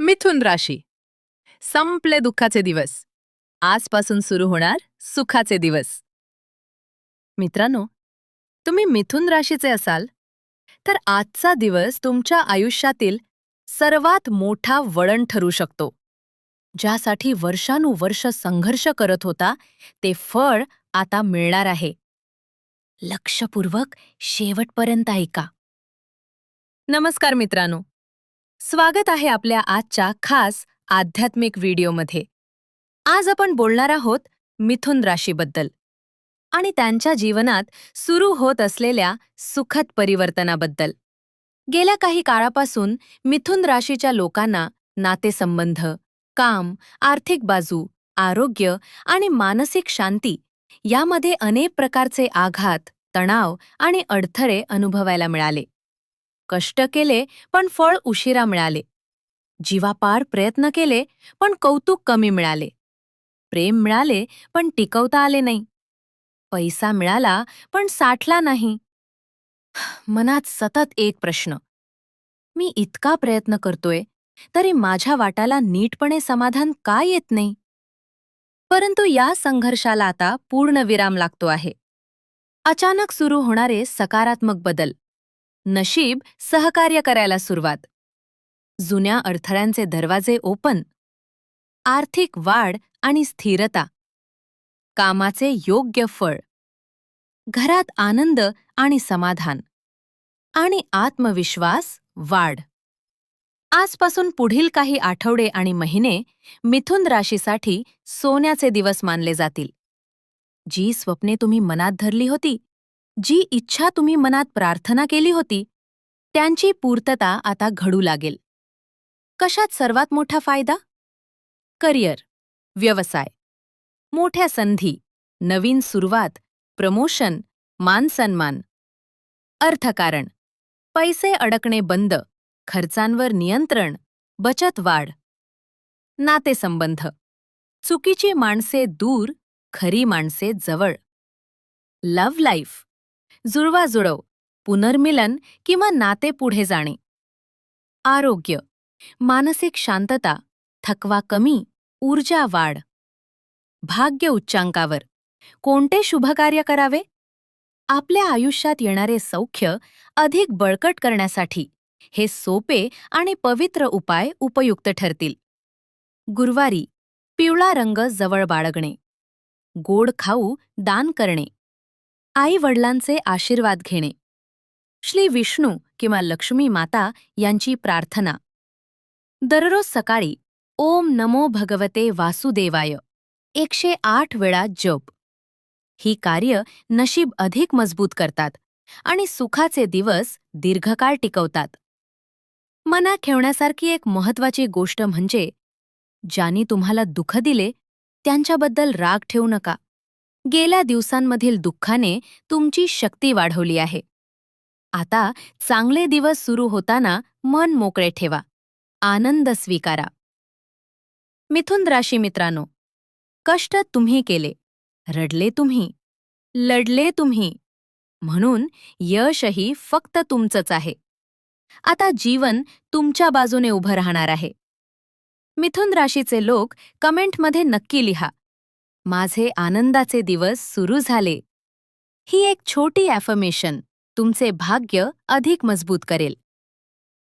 मिथुन राशी. संपले दुःखाचे दिवस. आजपासून सुरू होणार सुखाचे दिवस. मित्रांनो तुम्ही मिथुन राशीचे असाल तर आजचा दिवस तुमच्या आयुष्यातील सर्वात मोठा वळण ठरू शकतो. ज्यासाठी वर्षानुवर्ष संघर्ष करत होता ते फळ आता मिळणार आहे. लक्षपूर्वक शेवटपर्यंत ऐका. नमस्कार मित्रांनो स्वागत आहे आपल्या आजच्या खास आध्यात्मिक व्हिडिओमध्ये. आज आपण बोलणार आहोत मिथुन राशीबद्दल. आणि त्यांच्या जीवनात सुरू होत असलेल्या सुखद परिवर्तनाबद्दल. गेल्या काही काळापासून मिथुन राशीच्या लोकांना नातेसंबंध काम आर्थिक बाजू आरोग्य आणि मानसिक शांती यामध्ये अनेक प्रकारचे आघात तणाव आणि अडथळे अनुभवायला मिळाले. कष्ट केले पण फळ उशिरा मिळाले. जीवापार प्रयत्न केले पण कौतुक कमी मिळाले. प्रेम मिळाले पण टिकवता आले नाही. पैसा मिळाला पण साठला नाही. मनात सतत एक प्रश्न. मी इतका प्रयत्न करतोय तरी माझ्या वाटाला नीटपणे समाधान का येत नाही? परंतु या संघर्षाला आता पूर्ण विराम लागतो आहे. अचानक सुरू होणारे सकारात्मक बदल. नशीब सहकार्य करायला सुरुवात. जुन्या अडथळ्यांचे दरवाजे ओपन. आर्थिक वाढ आणि स्थिरता. कामाचे योग्य फळ. घरात आनंद आणि समाधान. आणि आत्मविश्वास वाढ. आजपासून पुढील काही आठवडे आणि महिने मिथुन राशीसाठी सोन्याचे दिवस मानले जातील. जी स्वप्ने तुम्ही मनात धरली होती जी इच्छा तुम्ही मनात प्रार्थना केली होती त्यांची पूर्तता आता घडू लागेल. कशात सर्वात मोठा फायदा? करिअर व्यवसाय. मोठ्या संधी नवीन सुरुवात प्रमोशन मानसन्मान. अर्थकारण पैसे अडकणे बंद खर्चांवर नियंत्रण बचत वाढ. नातेसंबंध चुकीची माणसे दूर खरी माणसे जवळ. लव्ह लाईफ जुळवाजुळव पुनर्मिलन किंवा नाते पुढे जाणे. आरोग्य मानसिक शांतता थकवा कमी ऊर्जा वाढ. भाग्य उच्चांकावर कोणते शुभकार्य करावे? आपल्या आयुष्यात येणारे सौख्य अधिक बळकट करण्यासाठी हे सोपे आणि पवित्र उपाय उपयुक्त ठरतील. गुरुवारी पिवळा रंग जवळ बाळगणे. गोड खाऊ दान करणे. आई वडिलांचे आशीर्वाद घेणे. श्री विष्णू किंवा लक्ष्मी माता यांची प्रार्थना. दररोज सकाळी ओम नमो भगवते वासुदेवाय. एकशे आठ वेळा जप. ही कार्य नशीब अधिक मजबूत करतात आणि सुखाचे दिवस दीर्घकाळ टिकवतात. मना ठेवण्यासारखी एक महत्वाची गोष्ट म्हणजे ज्यांनी तुम्हाला दुःख दिले त्यांच्याबद्दल राग ठेवू नका. गेल्या दिवसांमधील दुःखाने तुमची शक्ती वाढवली आहे. आता चांगले दिवस सुरू होताना मन मोकळे ठेवा. आनंद स्वीकारा. मिथुन राशी मित्रांनो कष्ट तुम्ही केले रडले तुम्ही लढले तुम्ही म्हणून यशही फक्त तुमचंच आहे. आता जीवन तुमच्या बाजूने उभं राहणार आहे. मिथुन राशीचे लोक कमेंटमध्ये नक्की लिहा. माझे आनंदाचे दिवस सुरू झाले. ही एक छोटी ॲफर्मेशन तुमचे भाग्य अधिक मजबूत करेल.